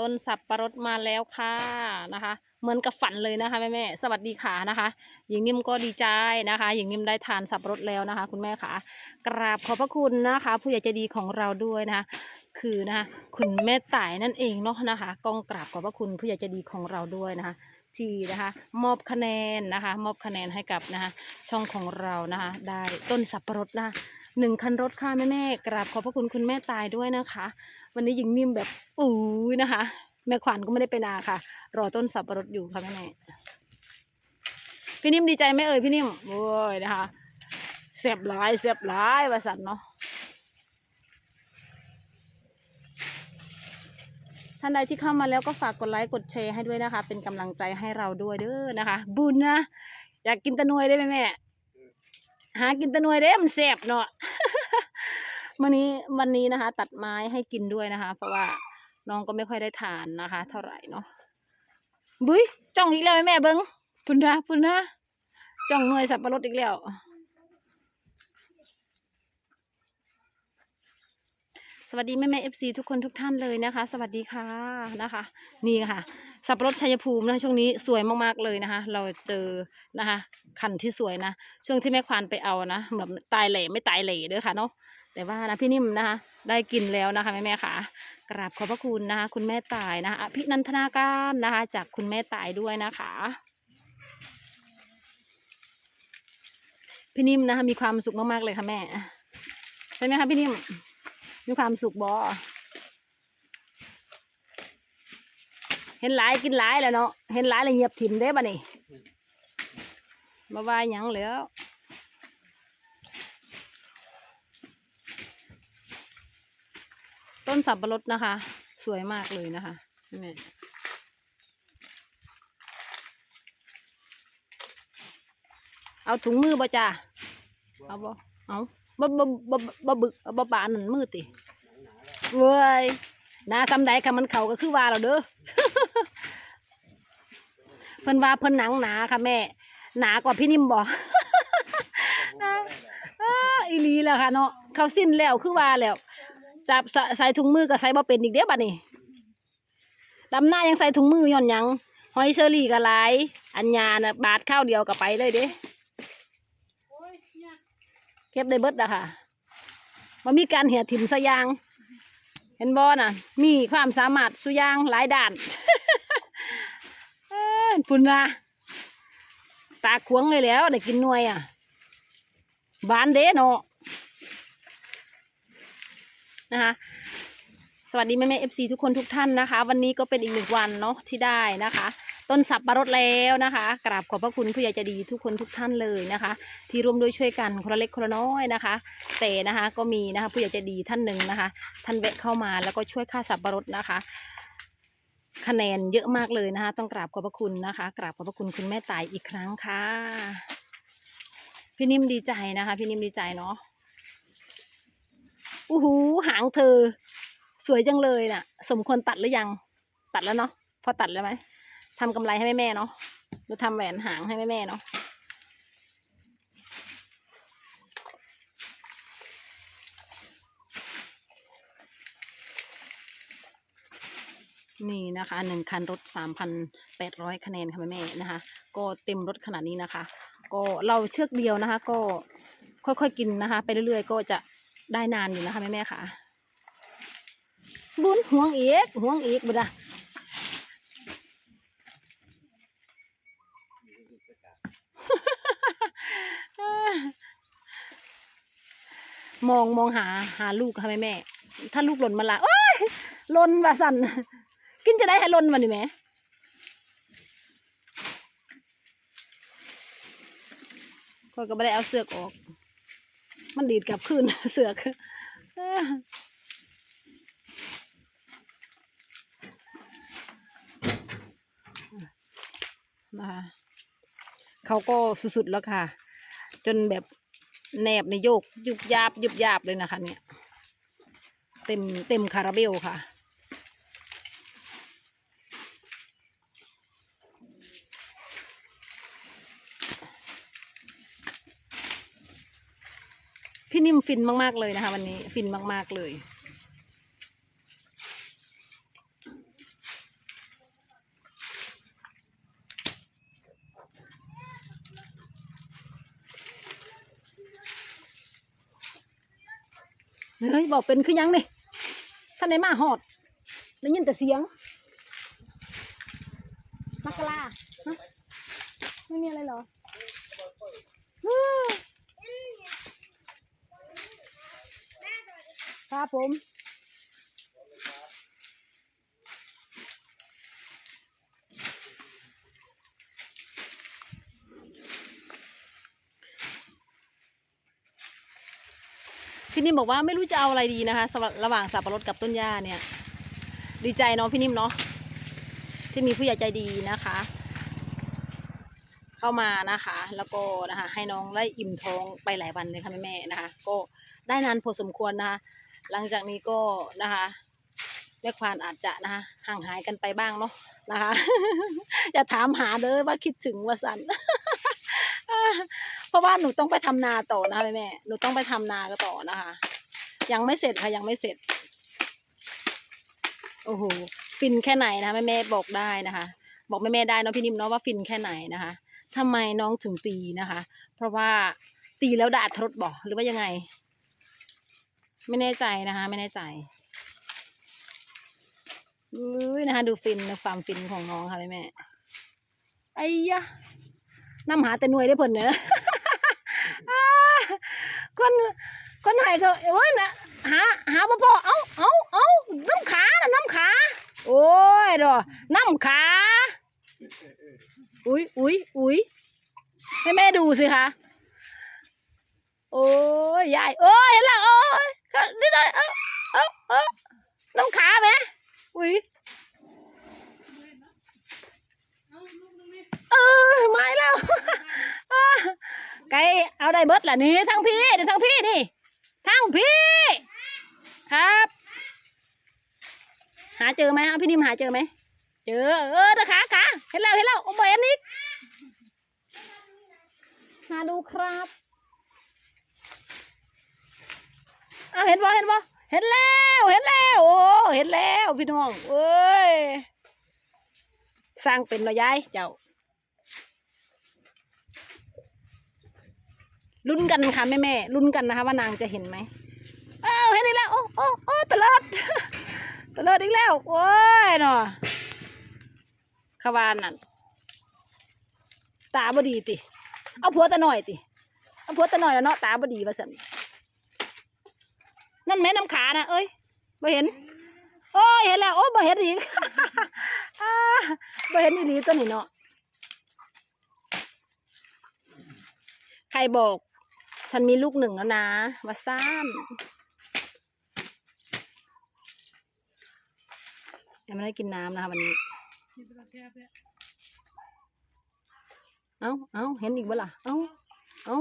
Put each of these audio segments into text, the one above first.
ต้นสับปะรดมาแล้วค่ะนะคะ เหมือนกับฝันเลยนะคะแม่แม่สวัสดีค่ะนะคะหญิงนิ่มก็ดีใจนะคะหญิงนิ่มได้ทานสับปะรดแล้วนะคะ คุณแม่ค่ะกราบขอบพระคุณนะคะ ผู้ใหญ่ใจดีของเราด้วยนะคะคือนะคะคุณแม่ต่ายนั่นเองเนาะนะคะกองกราบขอบพระคุณผู้ใหญ่ใจดีของเราด้วยนะคะที่นะคะมอบคะแนนนะคะ มอบคะแนนให้กับนะคะช่องของเรานะคะ ได้ต้นสับปะรดนะหนึ่งคันรถค่ะแม่แม่กราบขอบพระคุณคุณแม่ตายด้วยนะคะ วันนี้หญิงนิ่มแบบอู้ยนะคะ แม่ขวัญก็ไม่ได้ไปนาค่ะ รอต้นสับปะรดอยู่ค่ะแม่แม่พี่นิ่มดีใจไหมเอ่ยพี่นิ่มโอ้ยนะคะเสียบหลายเสียบหลายว่าสันเนาะท่านใดที่เข้ามาแล้วก็ฝากกดไลค์กดแชร์ให้ด้วยนะคะ เป็นกำลังใจให้เราด้วยเด้อนะคะ บุญนะ อยากกินตะนวยได้ไหมแม่หากินตะนวยได้มันแสบเนาะ วันนี้วันนี้นะคะ ตัดไม้ให้กินด้วยนะคะ เพราะว่าน้องก็ไม่ค่อยได้ทานนะคะ เท่าไหร่เนาะบุ้ยจ้องอีกแล้วแม่เบิ้งพุ่นนะพุ่นนะจ้องหน่วยสับปะรดอีกแล้วสวัสดีแม่แม่เอฟซีทุกคนทุกท่านเลยนะคะ สวัสดีค่ะนะคะ นี่ค่ะ สับปะรดชัยภูมินะช่วงนี้สวยมากๆเลยนะคะ เราเจอนะคะ คันที่สวยนะ ช่วงที่แม่ควานไปเอานะแบบตายเหล่ไม่ตายเหล่เด้อค่ะเนาะ แต่ว่านะพี่นิ่มนะคะได้กินแล้วนะคะแม่แม่ค่ะกราบขอบพระคุณนะคะคุณแม่ตายนะคะอภินันทนาการนะคะ จากคุณแม่ตายด้วยนะคะพี่นิ่มนะคะมีความสุขมากๆเลยค่ะแม่ใช่ไหมคะพี่นิ่มมีความสุขบอเห็นหลายกินหลายแล้วเนาะเห็นหลายเลยเงียบถิ่มได้ปะนี่มาว่าหยังแล้ว ต้นสับปะรดนะคะ สวยมากเลยนะคะแม่เอาถุงมือบ่จ้าเอาบ่เอาบ่บ่บ่บ่บึกบ่บานนั่นมือติเว้ยนาซ้ำใดค่ะมันเข่าก็คือว่าเราเด้อเพิ่นว่าเพิ่นหนังหนาค่ะแม่ หนากว่าพี่นิ่มบ่อ้าอีลีแล้วค่ะเนาะเขาสิ้นแล้วคือว่าแล้ว จับใส่ใส่ถุงมือก็ใส่บ่เป็นอีกเด้อบัดนี้ดำหน้ายังใส่ถุงมือย้อนหยังหอยเชอรี่ก็หลาย อัญญาน่ะบาทข้าวเดียวก็ไปเลยเด้เก็บได้เบิดอะค่ะมันมีการเหี่ยถิ่มสยาง เห็นบ่น่ะ มีความสามารถสุยางหลายด่านพุ่นนะตาขวงเลยแล้วได้กินหน่วยอะบานเด้เนาะ นะคะ สวัสดีแม่แม่เอฟซีทุกคนทุกท่านนะคะ วันนี้ก็เป็นอีกหนึ่งวันเนาะที่ได้นะคะ ต้นสับปะรดแล้วนะคะ กราบขอบพระคุณผู้ใหญ่ใจดีทุกคนทุกท่านเลยนะคะ ที่ร่วมด้วยช่วยกันคนละเล็กคนละน้อยนะคะ แต่นะคะก็มีนะคะผู้ใหญ่ใจดีท่านหนึ่งนะคะ ท่านแวะเข้ามาแล้วก็ช่วยค่าสับปะรดนะคะคะแนนเยอะมากเลยนะคะ ต้องกราบขอบพระคุณนะคะ กราบขอบพระคุณคุณแม่ตายอีกครั้งค่ะ พี่นิ่มดีใจนะคะ พี่นิ่มดีใจเนาะ อู้หูหางเธอ สวยจังเลยน่ะ สมควรตัดหรือยัง ตัดแล้วเนาะพอตัดแล้วไหมทำกำไรให้แม่แม่เนาะหรือทำแหวนหางให้แม่แม่เนาะนี่นะคะหนึ่งคันรถสามพันแปดร้อยคะแนนค่ะแม่แม่นะคะ ก็เต็มรถขนาดนี้นะคะ ก็เราเชือกเดียวนะคะ ก็ค่อยๆกินนะคะ ไปเรื่อยๆ ก็จะ ได้นานอยู่นะคะแม่แม่ค่ะ บุญห่วงอีกห่วงอีกบุดะมองมองหาหาลูกค่ะแม่แม่ ถ้าลูกหล่นมาละโอ้ยหล่นว่าสันกินจะได้ให้หล่นมาดิแม่ก็ก็ไม่ได้เอาเสือกออก มันดีดกลับคืนเสือกนะคะเขาก็สุดๆแล้วค่ะ จนแบบแนบในโยกยุบยาบยุบยาบเลยนะคะเนี่ย เต็มเต็มคาราเบลค่ะ พี่นิ่มฟินมาก ๆ เลยนะคะ วันนี้ฟินมาก ๆ เลยเฮ้ยบอกเป็นคือยังนี่ท่านในมาหอดได้ยินแต่เสียง ผมพี่นิ่มบอกว่าไม่รู้จะเอาอะไรดีนะคะ ระหว่างสับปะรดกับต้นหญ้าเนี่ย ดีใจเนาะพี่นิ่มเนาะที่มีผู้ใหญ่ใจดีนะคะ เข้ามานะคะ แล้วก็นะคะ ให้น้องได้อิ่มท้องไปหลายวันเลยค่ะแม่แม่นะคะ ก็ได้นานพอสมควรนะคะ หลังจากนี้ก็นะคะแม่ควานอาจจะนะคะห่างหายกันไปบ้างเนาะนะคะ อย่าถามหาเลยว่าคิดถึงว่าสันเพราะว่าหนูต้องไปทำนาต่อนะแม่แม่หนูต้องไปทำนาก็ต่อนะคะ ยังไม่เสร็จค่ะยังไม่เสร็จโอ้โหฟินแค่ไหนนะแม่แม่บอกได้นะคะ บอกแม่แม่ได้เนาะพี่นิ่มเนาะว่าฟินแค่ไหนนะคะทำไมน้องถึงตีนะคะ เพราะว่าตีแล้วดาดทรดบอกหรือว่ายังไง ไม่แน่ใจนะคะ ไม่แน่ใจอุ้ยนะคะ ดูฟินนะความฟินของน้องค่ะแม่แม่ไอ้ยะน้ำหาแต่หน่วยได้ผลเนอ่าคนคนไหนเขาโอ้ยนะหาหาพ่อพ่อเอาเอาเอาน้ำขาน่ะน้ำขา โอ้ยดอน้ำขาอุ้ยอุ้ยอุ้ยให้แม่ดูสิคะโอ้ยยายโอ้ยเห็นแล้วโอ้ย ก็นี่เลยเออเออเออน้ำขาไหมอุ้ยเออไม่แล้วอ่าไก่เอาได้เบิดล่ะนี่ทั้งพี่เดี๋ยวทั้งพี่นี่ทั้งพี่ครับ หาเจอไหมเอาพี่นิ่มหาเจอไหมเจอเออตะขาขาเห็นแล้วเห็นแล้วโอ้ยเห็นอีกหาดูครับเอาเห็นบ่เห็นบ่เห็นแล้วเห็นแล้วโอ้เห็นแล้วพี่น้องเอ้ยสร้างเป็นเนาะยายเจ้าลุ้นกันค่ะแม่แม่ลุ้นกันนะคะว่านางจะเห็นไหมเอ้าเห็นอีกแล้วโอ้โอ้โอ้ตะเลิดตะเลิดอีกแล้วโอ้ยเนาะขวานนั่นตาบดีติ เอาผัวตะหน่อยติเอาผัวตะหน่อยแล้วเนาะตาบดีว่าสัน นั่นแม่น้ำขานะเอ้ยบ่เห็น โอ้ยเห็นแล้วโอ้ยบ่เห็นอีกบ่เห็นอีหลีตัวนี้เนาะใครบอก ฉันมีลูกหนึ่งแล้วนะว่าซ่านยังไม่ได้กินน้ำนะคะวันนี้ เอาเอาเห็นอีกบ่ล่ะ เอาเอา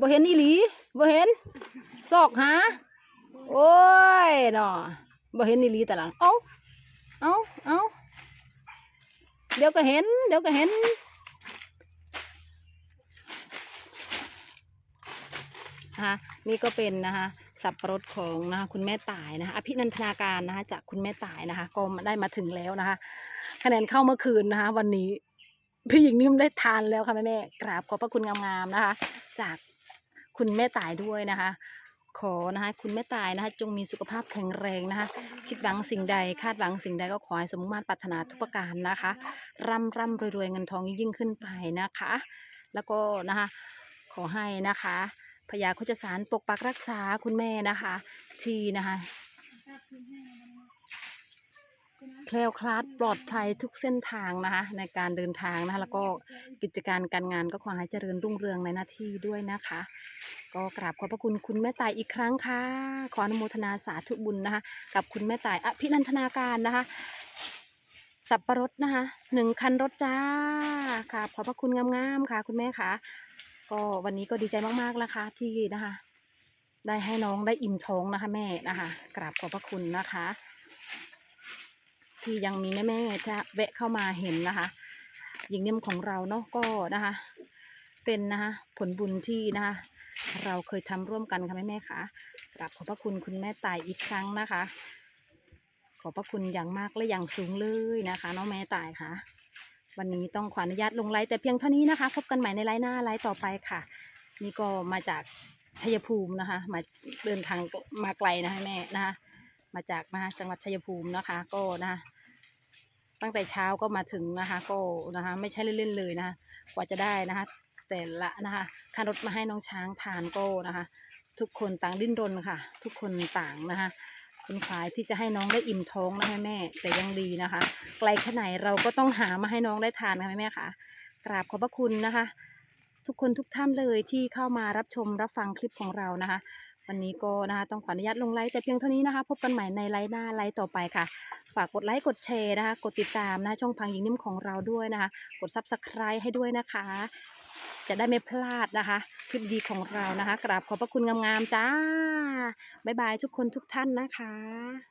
บ่เห็นอีหลีบ่เห็น ซอกหา โอ้ยเนาะบ่เห็นอีหลีแต่ละเอาเอาเอาเดี๋ยวก็เห็น เดี๋ยวก็เห็น นะคะนี่ก็เป็นนะคะสับปะรดของนะคะคุณแม่ตายนะคะอภินันทนาการนะคะจากคุณแม่ตายนะคะ ก็ได้มาถึงแล้วนะคะ คะแนนเข้าเมื่อคืนนะคะ วันนี้พี่หญิงนิ่มได้ทานแล้วค่ะแม่แม่กราบขอบพระคุณงามๆนะคะ จากคุณแม่ตายด้วยนะคะ ขอนะคะคุณแม่ตายนะคะจงมีสุขภาพแข็งแรงนะคะคิดหวังสิ่งใดคาดหวังสิ่งใดก็ขอให้สมมาตรปรารถนาทุกประการนะคะร่ำร่ำรวยๆเงินทองยิ่งขึ้นไปนะคะ แล้วก็นะคะขอให้นะคะพญาโคจสารปกปักรักษาคุณแม่นะคะ ที่นะคะแคล้วคลาดปลอดภัยทุกเส้นทางนะคะ ในการเดินทางนะคะแล้วก็กิจการการงานก็ขอให้เจริญรุ่งเรืองในหน้าที่ด้วยนะคะ ก็กราบขอบพระคุณคุณแม่ตายอีกครั้งค่ะ ขออนุโมทนาสาธุบุญนะคะ กับคุณแม่ตายอภินันทนาการนะคะ สับปะรดนะคะหนึ่งคันรถจ้าค่ะขอบพระคุณงามๆค่ะ คุณแม่ค่ะก็วันนี้ก็ดีใจมากๆนะคะ ที่นะคะ ได้ให้น้องได้อิ่มท้องนะคะ แม่นะคะ กราบขอบพระคุณนะคะ ที่ยังมีแม่ๆจะแวะเข้ามาเห็นนะคะหญิงนิ่มของเราเนาะก็นะคะ เป็นนะคะผลบุญที่นะคะ เราเคยทำร่วมกันค่ะแม่ๆค่ะกราบขอบพระคุณคุณแม่ตายอีกครั้งนะคะ ขอบพระคุณอย่างมากและอย่างสูงเลยนะคะ น้องแม่ตายค่ะ วันนี้ต้องขออนุญาตลงไลน์แต่เพียงเท่านี้นะคะ พบกันใหม่ในไลน์หน้าไลน์ต่อไปค่ะ นี่ก็มาจากชัยภูมินะคะ มาเดินทางมาไกลนะคะแม่นะคะมาจากมาจังหวัดชัยภูมินะคะ ก็นะคะตั้งแต่เช้าก็มาถึงนะคะ ก็นะคะ ไม่ใช่เล่นๆเลยนะคะกว่าจะได้นะคะ แต่ละนะคะค่ารถมาให้น้องช้างทานก็นะคะ ทุกคนต่างดิ้นรนค่ะ ทุกคนต่างนะคะคนขายที่จะให้น้องได้อิ่มท้องนะคะแม่ แต่ยังดีนะคะ ไกลแค่ไหนเราก็ต้องหามาให้น้องได้ทานนะคะแม่ค่ะ กราบขอบพระคุณนะคะ ทุกคนทุกท่านเลยที่เข้ามารับชมรับฟังคลิปของเรานะคะวันนี้ก็นะคะต้องขออนุญาตลงไลค์แต่เพียงเท่านี้นะคะ พบกันใหม่ในไลฟ์หน้าไลฟ์ต่อไปค่ะ ฝากกดไลค์กดแชร์นะคะ กดติดตามนะช่องพังหญิงนิ่มของเราด้วยนะคะ กดซับสไคร b e ให้ด้วยนะคะ จะได้ไม่พลาดนะคะ คลิปดีของเรานะคะ กราบขอบพระคุณงามๆจ้า บ๊ายบายทุกคนทุกท่านนะคะ